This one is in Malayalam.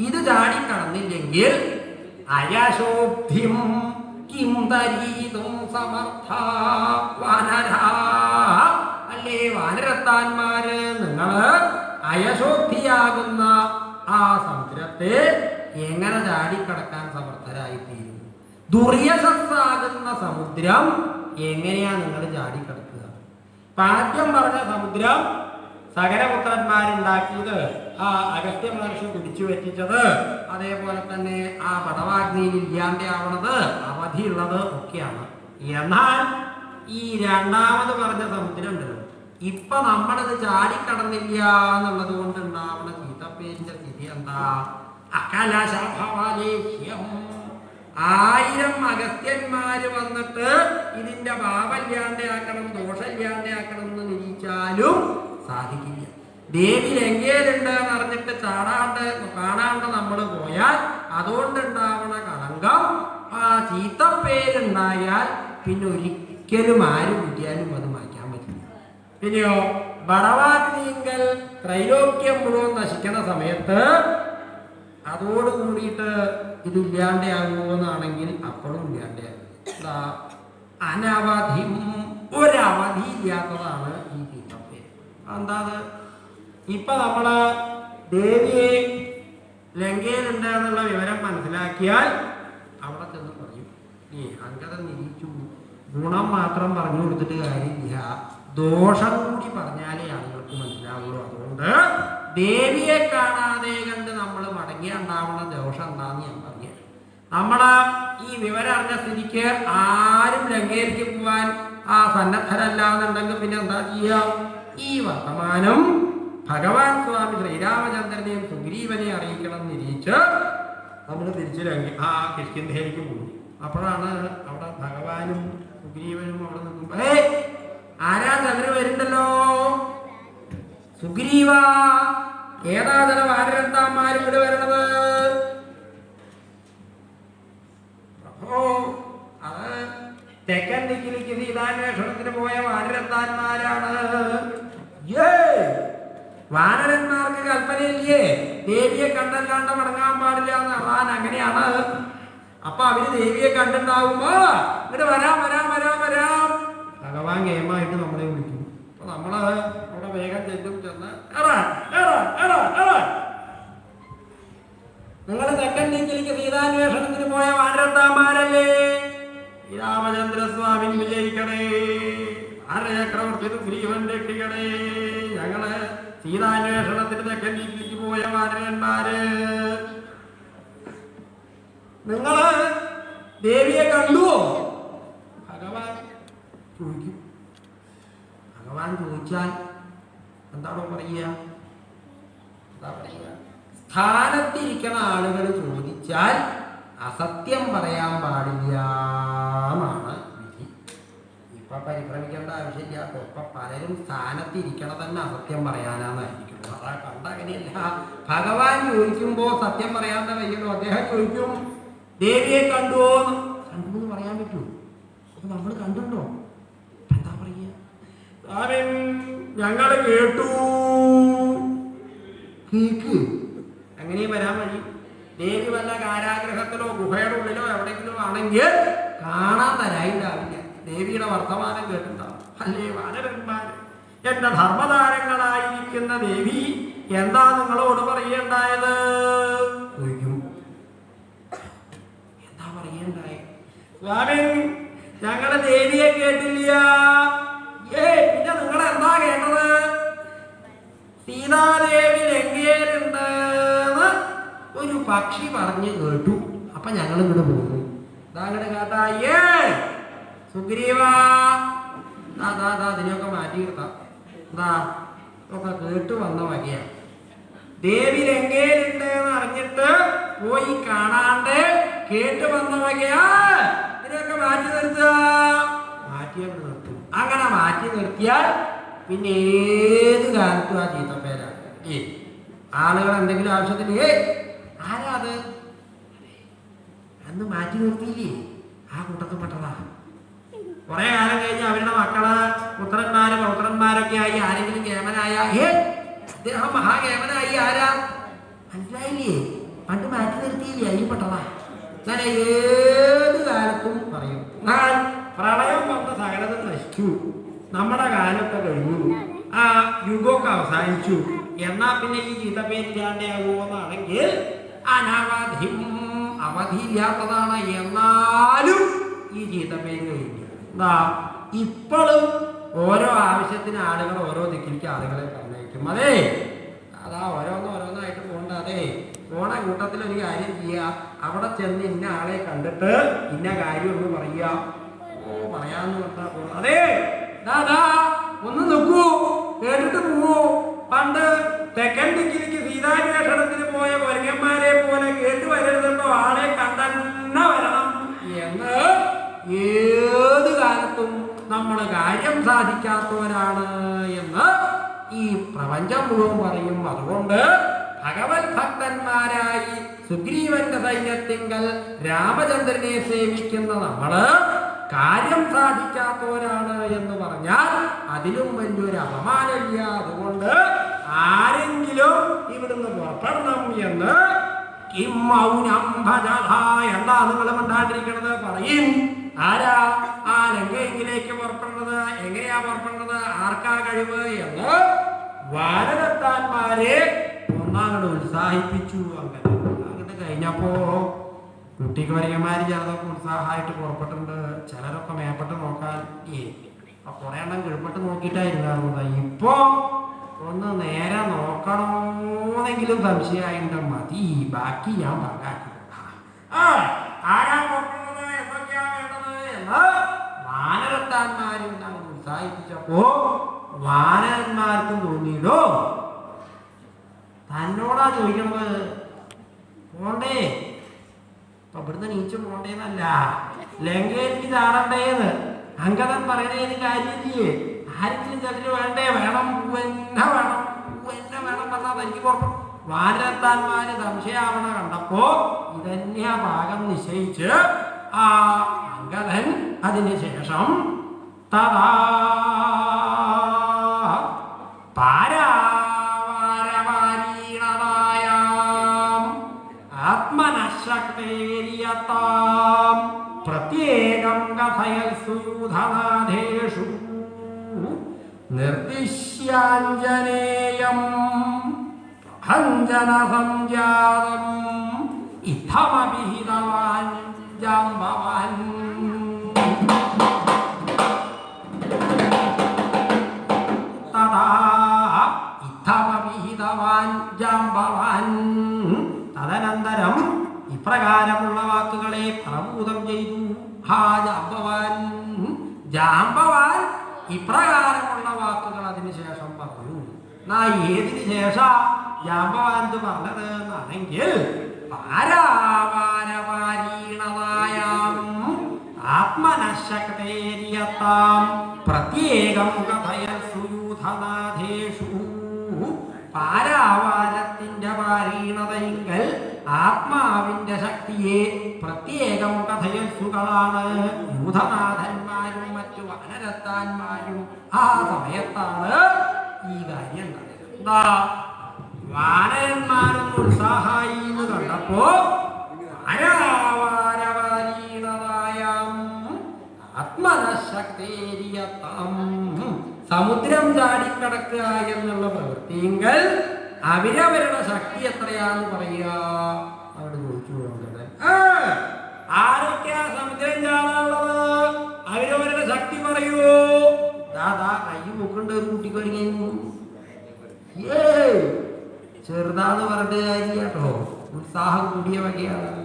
ഇത് ചാടിക്കടന്നില്ലെങ്കിൽ അയശോദ്ധിം കിം തരീതും സമർത്ഥ അല്ലേ വാനരത്താന്മാര്? നിങ്ങൾ അയശോദ്ധിയാകുന്ന ആ സമുദ്രത്തെ എങ്ങനെ ചാടിക്കടക്കാൻ സമർത്ഥരായിത്തീരും? ദുര്യശസ്സാകുന്ന സമുദ്രം എങ്ങനെയാ നിങ്ങൾ ചാടിക്കടക്കുക? പാദ്യം പറഞ്ഞ സമുദ്രം സകലപുത്രന്മാരുണ്ടാക്കിയത് ആ അഗസ്ത്യ മഹർഷി കുടിച്ചു വെറ്റിച്ചത് അതേപോലെ തന്നെ ആ പടവാഗ്നിയിൽ ഇല്ലാണ്ടാവണത് അവധിയുള്ളത് ഒക്കെയാണ്. എന്നാൽ ഈ രണ്ടാമത് പറഞ്ഞ സമുദ്രം ഉണ്ടല്ലോ ഇപ്പൊ നമ്മളത് ചാടിക്കടന്നില്ല എന്നുള്ളത് കൊണ്ട് ഉണ്ടാവണ ചീത്തപ്പേരിന്റെ സ്ഥിതി എന്താ? അകലശഭവലേഹ്യം ആയിരം അഗസ്ത്യന്മാര് വന്നിട്ട് ഇതിന്റെ പാപല്യാണ്ടയാക്കണം ദോഷല്യാണ്ടയാക്കണം എന്ന് നിരീക്ഷാലും സാധിക്കില്ല. ദേവി ലങ്കയിലുണ്ട് എന്ന് അറിഞ്ഞിട്ട് ചാടാണ്ട് കാണാണ്ട് നമ്മൾ പോയാൽ അതുകൊണ്ടുണ്ടാവണ കളങ്കം ആ ചീത്ത പേരുണ്ടായാൽ പിന്നെ ഒരിക്കലും ആരും കിട്ടിയാലും അത് മാറ്റാൻ പറ്റില്ല. പിന്നെയോ ബടവാഗ്നിങ്കൽ ത്രൈലോക്യം മുഴുവൻ നശിക്കുന്ന സമയത്ത് അതോട് കൂടിയിട്ട് ഇത് ഇല്ലാണ്ടാകുമെന്നാണെങ്കിൽ അപ്പോഴും ഇല്ലാണ്ടാകും അനവധി ഒരവധി ഇല്ലാത്തതാണ് ഈ ചീത്തപ്പേര്. എന്താ ഇപ്പൊ നമ്മൾ ദേവിയെ ലങ്കയിലുണ്ട് എന്നുള്ള വിവരം മനസ്സിലാക്കിയാൽ അവിടെ ചെന്ന് പറയും ഈ അങ്കത നിരീച്ചു. ഗുണം മാത്രം പറഞ്ഞു കൊടുത്തിട്ട് കാര്യമില്ല. ദോഷം കൂടി പറഞ്ഞാലേ ആളുകൾക്ക് മനസ്സിലാവുള്ളൂ. അതുകൊണ്ട് ദേവിയെ കാണാതെ കണ്ട് നമ്മൾ മടങ്ങി ഉണ്ടാവുന്ന ദോഷം എന്താന്ന് ഞാൻ പറഞ്ഞു നമ്മൾ ഈ വിവരം അറിഞ്ഞ സ്ഥിതിക്ക് ആരും ലങ്കയിലേക്ക് പോവാൻ ആ സന്നദ്ധരല്ല എന്നുണ്ടെങ്കിൽ പിന്നെ എന്താ ചെയ്യാം? ഈ വർത്തമാനം ഭഗവാൻ സ്വാമി ശ്രീരാമചന്ദ്രനെയും സുഗ്രീവനെ അറിയിക്കണം നിരീച്ച് നമ്മൾ തിരിച്ചു രംഗി ആ കിഷ്കിന്ധയിലേക്ക് പോയി. അപ്പോഴാണ് അവിടെ ഭഗവാനും സുഗ്രീവനും അവിടെ നിൽക്കുമ്പോ ഏ ആരാ ചന്ദ്രൻ വരുന്നുണ്ടല്ലോ? സുഗ്രീവാ ഏതാ തല വാനരത്താന്മാർ ഇവിടെ വരണത്? അപ്പോ അത് തെക്കൻ ദിക്കിലേക്ക് സീതാന്വേഷണത്തിന് പോയ വാനരത്താന്മാരാണ് ഏ വാനരന്മാർക്ക് കൽപ്പനയില്ലേ? ദേവിയെ കണ്ടല്ലാണ്ട് മടങ്ങാൻ പാടില്ല എന്ന് അതാൻ അങ്ങനെയാണ്. അപ്പൊ അവർ ദേവിയെ കണ്ടുണ്ടാവുമ്പോ ഇങ്ങോട്ട് വരാം വരാം വരാം വരാം. ഭഗവാൻ ഗെയിമായിട്ട് നമ്മളെ വിളിക്കും. അപ്പൊ നമ്മൾ അവിടെ വേഗം ചെല്ലും ചെന്ന് നിങ്ങൾ തെക്കൻ ദിക്കിലേക്ക് സീതാന്വേഷണത്തിന് പോയ വാനരത്താന്മാരല്ലേ രാമചന്ദ്രസ്വാമി വിജയിക്കണേ. ചക്രവർത്തി ശ്രീവൻ രക്ഷിക്കണേ. ഞങ്ങൾ സീതാന്വേഷണത്തിന് തെക്കൻ ദിക്കിലേക്ക് പോയ വാനരന്മാര് നിങ്ങൾ ദേവിയെ കണ്ടുവോ ഭഗവാൻ ചോദിക്കും. ഭഗവാൻ ചോദിച്ചാൽ എന്താണോ പറയുക? എന്താ പറയുക? സ്ഥാനത്തിരിക്കണ ആളുകൾ ചോദിച്ചാൽ അസത്യം പറയാൻ പാടില്ല എന്നാണ്. പരിഭ്രമിക്കേണ്ട ആവശ്യമില്ല. ഇപ്പം പലരും സ്ഥാനത്തിരിക്കണ തന്നെ അസത്യം പറയാനാന്നായിരിക്കും അതാ കണ്ട അങ്ങനെയല്ല. ഭഗവാൻ ചോദിക്കുമ്പോൾ സത്യം പറയാതെ വയ്യല്ലോ അദ്ദേഹം ചോദിക്കും ദേവിയെ കണ്ടുവോ? കണ്ടു എന്ന് പറയാൻ പറ്റൂ. അപ്പൊ നമ്മൾ കണ്ടുണ്ടോ എന്താ പറയുക ഞങ്ങൾ കേട്ടു. കേക്ക്. അങ്ങനെയും വരാൻ വഴി? ദേവി വല്ല കാരാഗ്രഹത്തിലോ ഗുഹയുടെ ഉള്ളിലോ എവിടെയെങ്കിലും ആണെങ്കിൽ കാണാൻ തരായിണ്ടാവില്ല ദേവിയുടെ വർത്തമാനം കേട്ടിട്ടുണ്ടാവും അല്ലേ വാനരന്മാര്. എന്റെ ധർമ്മതാരങ്ങളായിരിക്കുന്ന ദേവി എന്താ നിങ്ങളോട് പറയേണ്ടായത്? എന്താ പറയേണ്ടായ? ഞങ്ങളെ ദേവിയെ കേട്ടില്ല. ഏ പിന്നെ നിങ്ങൾ എന്താ കേട്ടത്? സീതാദേവി ലങ്കയിലുണ്ട് ഒരു പക്ഷി പറഞ്ഞു കേട്ടു. അപ്പൊ ഞങ്ങൾ ഇങ്ങോട്ട് പോകുന്നു ഇതാങ്ങട് കേട്ടാ. ഏ സുഗ്രീവ. ദാ, ദാ, ദാ, മാറ്റി നിർത്താം. എന്താ ഒക്കെ കേട്ട് വന്ന വകയാ. ദേവി ലങ്കയിലുണ്ട് എന്ന് അറിഞ്ഞിട്ട് പോയി കാണാണ്ട് കേട്ട് വന്ന വകയാ. ഇതിനെയൊക്കെ മാറ്റി നിർത്തുക. മാറ്റിയാൽ നിർത്തും. അങ്ങനെ മാറ്റി നിർത്തിയാൽ പിന്നെ ഏത് കാലത്തും ആ ചീത്തപ്പേരാണ് ഏ ആളുകൾ എന്തെങ്കിലും ആവശ്യത്തിന് ഏ ആരാ അത് അന്ന് മാറ്റി നിർത്തിയില്ലേ? ആ കൂട്ടത്തിൽ പെട്ടതാ കുറെ കാലം കഴിഞ്ഞ് അവരുടെ മക്കൾ പുത്രന്മാര് പൗത്രന്മാരൊക്കെ ആയി ആരെങ്കിലും കേമനായ ഏ അദ്ദേഹം മഹാകേമനായി ആരാ? മനസ്സിലായില്ലേ? പണ്ട് മാറ്റി നിർത്തിയില്ലേ? ഈ പെട്ടതാ ഞാൻ ഏത് കാലത്തും പറയും ഞാൻ പ്രളയം വന്ന സകലതും നശിച്ചു. നമ്മുടെ കാലത്തെ കഴിഞ്ഞു. ആ യുഗമൊക്കെ അവസാനിച്ചു. എന്നാ പിന്നെ ഈ ചീത്തപ്പേരില്ലാണ്ടാകുമെന്നാണെങ്കിൽ അനവധിം അവധിയില്ലാത്തതാണ് എന്നാലും ഈ ചീത്തപ്പേര് കഴിഞ്ഞു. എന്താ ഇപ്പോഴും ഓരോ ആവശ്യത്തിന് ആളുകൾ ഓരോ ദിക്കിലേക്ക് ആളുകളെ പറഞ്ഞയക്കും. അതെ അതാ ഓരോന്ന് ഓരോന്നായിട്ട് പോകണ്ട അതെ. പോണ കൂട്ടത്തിൽ ഒരു കാര്യം ചെയ്യുക അവിടെ ചെന്ന് ഇന്ന ആളെ കണ്ടിട്ട് ഇന്ന കാര്യം ഒന്ന് പറയുക. ഓ പറയാന്ന് പറഞ്ഞാൽ പോണം അതെ ദാദാ ഒന്ന് നോക്കൂ. കേട്ടിട്ട് പോവൂ. പണ്ട് തെക്കൻ ദിക്കിലേക്ക് സീതാന്വേഷണത്തിന് പോയ വരങ്ങന്മാരെ പോലെ കേട്ട് വരരുതോ ആളെ കണ്ടെന്നെ വരണം എന്ന് ഏത് കാലത്തും നമ്മൾ കാര്യം സാധിക്കാത്തവരാണ് എന്ന് ഈ പ്രപഞ്ചം മുഴുവൻ പറയും. അതുകൊണ്ട് ഭഗവത് ഭക്തന്മാരായി സുഗ്രീവന്റെ സൈന്യത്തിങ്കൽ രാമചന്ദ്രനെ സേവിക്കുന്ന നമ്മൾ കാര്യം സാധിക്കാത്തവരാണ് എന്ന് പറഞ്ഞാൽ അതിലും വലിയൊരു അപമാനമില്ല. അതുകൊണ്ട് ആരെങ്കിലും ഇവിടുന്ന് പുറപ്പെടണം എന്ന് എന്താ നിങ്ങൾ മിണ്ടാണ്ടിരിക്കണത് പറയും. ആരാ? ആ ലങ്കയിലേക്ക് പുറപ്പെടുന്നത് എങ്ങനെയാ പുറപ്പെടുന്നത് ആർക്കാ കഴിവ് എന്ന് വാനരത്താന്മാരെ ഒന്നാങ്ങട് ഉത്സാഹിപ്പിച്ചു അങ്ങനെ. അങ്ങോട്ട് കഴിഞ്ഞപ്പോ കുട്ടിക്ക് വരികമാര് ചിലതൊക്കെ ഉത്സാഹമായിട്ട് പുറപ്പെട്ടിട്ടുണ്ട്. ചിലരൊക്കെ മേപ്പെട്ട് നോക്കാൻ അപ്പൊ കുറെ എണ്ണം കിഴപ്പെട്ട് നോക്കിയിട്ടായിരുന്നു ഇപ്പോ ഒന്ന് നേരെ നോക്കണോന്നെങ്കിലും സംശയമായിട്ട് മതി ബാക്കി ഞാൻ പങ്കാക്കി ആ ആരാ വാനരത്താന്മാരും നമ്മൾ തോന്നിയിടോ? തന്നോടാ ചോദിക്കണത്. പോണ്ടേ. അപ്പൊ ഇവിടുന്ന് നീച്ചു പോണ്ടേന്നല്ല. ലങ്കയിലേക്ക് ചാടണ്ടേന്ന് അങ്കതൻ പറയണേന് കാര്യമില്ലേ ആരെങ്കിലും ചിലര് വേണ്ടേ? വേണം പൂവന്നെ വേണം. പൂവന്നെ വേണം പറഞ്ഞാൽ തനിക്ക് പോകണം വാനരത്താന്മാര് സംശയാവണ കണ്ടപ്പോ ഇതന്നെയാ ഭാഗം നിശ്ചയിച്ച് ആ അങ്കതൻ അതിന് ശേഷം തഥാ പാരാവാരീണതായാം ആത്മനശക്തേരിയതാം പ്രത്യേകം കഥയൽ സുയൂധനാഥേഷു നിർദ്ദിശ്യാഞ്ജനേയം ഭഞ്ജന സംജാതം ഇത്തമഭിഹിതവാൻ ജാംബവാൻ. തദനന്തരം ഇപ്രകാരമുള്ള വാക്കുകളെ പ്രഭൂതം ചെയ്തു. ഹാ ജാംബവാൻ. ജാംബവാൻ ഇപ്രകാരമുള്ള വാക്കുകൾ അതിനുശേഷം പറഞ്ഞു. നാ ഏതിന് ശേഷം ജാംബവാൻ ഇത് പറഞ്ഞത് എന്നാണെങ്കിൽ പാരാവാരവാരീണതായാം ആത്മനശക്തേരിയത്താം പ്രത്യേകം കഥയ സുയൂഥനാഥേഷു പാരാവാരത്തിന്റെ പാരീണതയിങ്കൽ ആത്മാവിന്റെ ശക്തിയെ പ്രത്യേകം കഥയൽ സുകളാണ് യൂഥനാഥന്മാരും മറ്റു വാനരത്താന്മാരും ആ സമയത്താണ് ഈ കാര്യം. എന്താ വാനരന്മാരൊന്ന് ഉത്സാഹായി എന്ന് കണ്ടപ്പോ ആത്മനശക്തേരിയത്താം. സമുദ്രം ചാടിക്കടക്കുക എന്നുള്ള പ്രവൃത്തിയെങ്കിൽ അവരവരുടെ ശക്തി എത്രയാന്ന് പറയുക. അവിടെ ചോദിച്ചു പോകുന്നത് ആരൊക്കെയാ സമുദ്രം ചാടാനുള്ളത്? അവരവരുടെ ശക്തി പറയൂ. ദാദാ കൈ പൊക്കണ്ട ഒരു കുട്ടിക്കൊരുങ്ങി. ഏയ് ചെറുതാന്ന് പറഞ്ഞ കാര്യ കേട്ടോ. ഉത്സാഹം കൂടിയ വകയാണ്.